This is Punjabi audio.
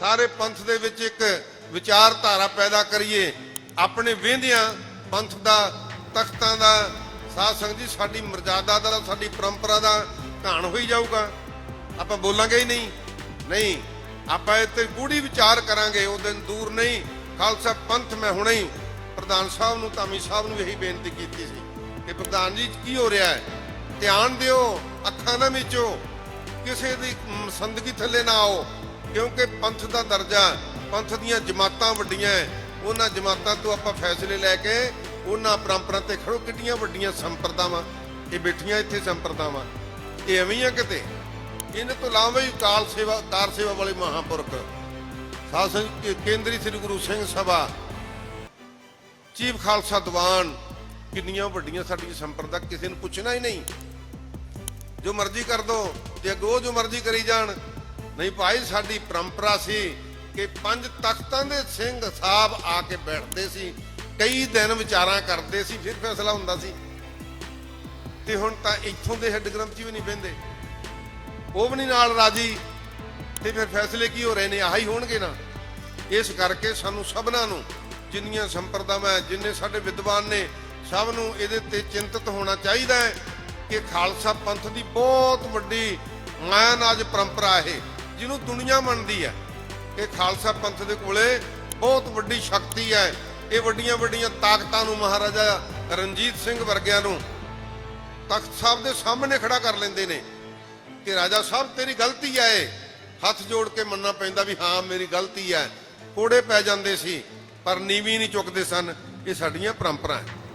ਸਾਰੇ ਪੰਥ ਦੇ ਵਿੱਚ ਇੱਕ ਵਿਚਾਰਧਾਰਾ ਪੈਦਾ ਕਰੀਏ। ਆਪਣੇ ਵਹਿੰਦਿਆਂ ਪੰਥ ਦਾ ਤਖਤਾਂ ਦਾ ਸਾਧ ਸੰਗਤ ਜੀ ਸਾਡੀ ਮਰਜ਼ਾਦਾ ਦਾ ਸਾਡੀ ਪਰੰਪਰਾ ਦਾ ਘਾਣ ਹੋਈ ਜਾਊਗਾ। ਆਪਾਂ ਬੋਲਾਂਗੇ ਹੀ ਨਹੀਂ। ਨਹੀਂ ਆਪਾਂ ਇਹ ਤੇ ਗੂੜੀ ਵਿਚਾਰ ਕਰਾਂਗੇ ਉਹ ਦਿਨ ਦੂਰ ਨਹੀਂ। ਖਾਲਸਾ ਪੰਥ ਮੈਂ ਹੁਣੇ ਹੀ ਪ੍ਰਧਾਨ ਸਾਹਿਬ ਨੂੰ ਧਾਮੀ ਸਾਹਿਬ ਨੂੰ ਇਹੀ ਬੇਨਤੀ ਕੀਤੀ ਸੀ ਕਿ ਪ੍ਰਧਾਨ ਜੀ ਕੀ ਹੋ ਰਿਹਾ ਹੈ? ਧਿਆਨ ਦਿਓ ਅੱਖਾਂ ਨਾ ਮੀਚੋ। ਕਿਸੇ ਦੀ ਮ, ਸੰਦਗੀ ਥੱਲੇ ਨਾ ਆਓ। ਕਿਉਂਕਿ ਪੰਥ ਦਾ ਦਰਜਾ, ਪੰਥ ਦੀਆਂ ਜਮਾਤਾਂ ਵੱਡੀਆਂ ਉਹਨਾਂ ਜਮਾਤਾਂ ਤੋਂ ਆਪਾਂ ਫੈਸਲੇ ਲੈ ਕੇ ਉਹਨਾਂ ਪਰੰਪਰਾ ਤੇ ਖੜੋ ਕਿੱਡੀਆਂ ਵੱਡੀਆਂ ਸੰਪਰਦਾਵਾਂ। ਇਹ ਬੈਠੀਆਂ ਇੱਥੇ ਸੰਪਰਦਾਵਾਂ। ਇਹ ਐਵੇਂ ਆ ਕਿਤੇ? ਇਹਨਾਂ ਤੋਂ ਇਲਾਵਾ ਵੀ ਕਾਲ ਸੇਵਾ ਕਾਰ ਸੇਵਾ ਵਾਲੇ ਮਹਾਂਪੁਰਖ। ਸਾਧ ਸੰਗਤ ਕੇਂਦਰੀ ਸ੍ਰੀ ਗੁਰੂ ਸਿੰਘ ਸਭਾ। ਚੀਫ ਖਾਲਸਾ ਦੀਵਾਨ, ਕਿੰਨੀਆਂ ਵੱਡੀਆਂ ਸਾਡੀਆਂ ਸੰਪਰਦਾ ਕਿਸੇ ਨੂੰ ਪੁੱਛਣਾ ਹੀ ਨਹੀਂ। ਜੋ ਮਰਜ਼ੀ ਕਰ ਦੋ ਤੇ ਅੱਗੋਂ ਜੋ ਮਰਜ਼ੀ ਕਰੀ ਜਾਣ ਨਹੀਂ ਭਾਈ, ਸਾਡੀ ਪਰੰਪਰਾ ਸੀ ਕਿ ਪੰਜ ਤਖਤਾਂ ਦੇ ਸਿੰਘ ਸਾਹਿਬ ਆ ਕੇ ਬੈਠਦੇ ਸੀ, ਕਈ ਦਿਨ ਵਿਚਾਰਾਂ ਕਰਦੇ ਸੀ, ਫਿਰ ਫੈਸਲਾ ਹੁੰਦਾ ਸੀ। ਤੇ ਹੁਣ ਤਾਂ ਇੱਥੋਂ ਦੇ ਹੈੱਡ ਗ੍ਰੰਥੀ ਵੀ ਨਹੀਂ ਬਹਿੰਦੇ। ਉਹ ਵੀ ਨਹੀਂ ਨਾਲ ਰਾਜੀ, ਤੇ ਫਿਰ ਫੈਸਲੇ ਕੀ ਹੋ ਰਹੇ ਨੇ, ਆਹੀ ਹੋਣਗੇ ਨਾ। ਇਸ ਕਰਕੇ ਸਾਨੂੰ ਸਭਨਾਂ ਨੂੰ, ਜਿੰਨੀਆਂ ਸੰਪਰਦਾਵਾਂ, ਜਿੰਨੇ ਸਾਡੇ ਵਿਦਵਾਨ ਨੇ, ਸਭ ਨੂੰ ਇਹਦੇ ਤੇ ਚਿੰਤਤ ਹੋਣਾ ਚਾਹੀਦਾ ਹੈ ਕਿ ਖਾਲਸਾ ਪੰਥ ਦੀ ਬਹੁਤ ਵੱਡੀ ਮਾਇਆਨਾਜ ਪਰੰਪਰਾ ਇਹ। ਜਿਹਨੂੰ ਦੁਨੀਆ ਮੰਨਦੀ ਹੈ। ਇਹ ਖਾਲਸਾ ਪੰਥ ਦੇ ਕੋਲੇ ਬਹੁਤ ਵੱਡੀ ਸ਼ਕਤੀ ਹੈ। ਇਹ ਵੱਡੀਆਂ ਵੱਡੀਆਂ ਤਾਕਤਾਂ ਨੂੰ ਮਹਾਰਾਜਾ ਰਣਜੀਤ ਸਿੰਘ ਵਰਗਿਆਂ ਨੂੰ ਤਖਤ ਸਾਹਿਬ ਦੇ ਸਾਹਮਣੇ ਖੜਾ ਕਰ ਲੈਂਦੇ ਨੇ ਕਿ ਰਾਜਾ ਸਾਹਿਬ, ਤੇਰੀ ਗਲਤੀ ਹੈ ਇਹ। ਹੱਥ ਜੋੜ ਕੇ ਮੰਨਣਾ ਪੈਂਦਾ ਵੀ ਹਾਂ, ਮੇਰੀ ਗਲਤੀ ਹੈ। ਕੋੜੇ ਪੈ ਜਾਂਦੇ ਸੀ, ਪਰ ਨੀਵੀਂ ਨਹੀਂ ਚੁੱਕਦੇ ਸਨ। ਇਹ ਸਾਡੀਆਂ ਪਰੰਪਰਾ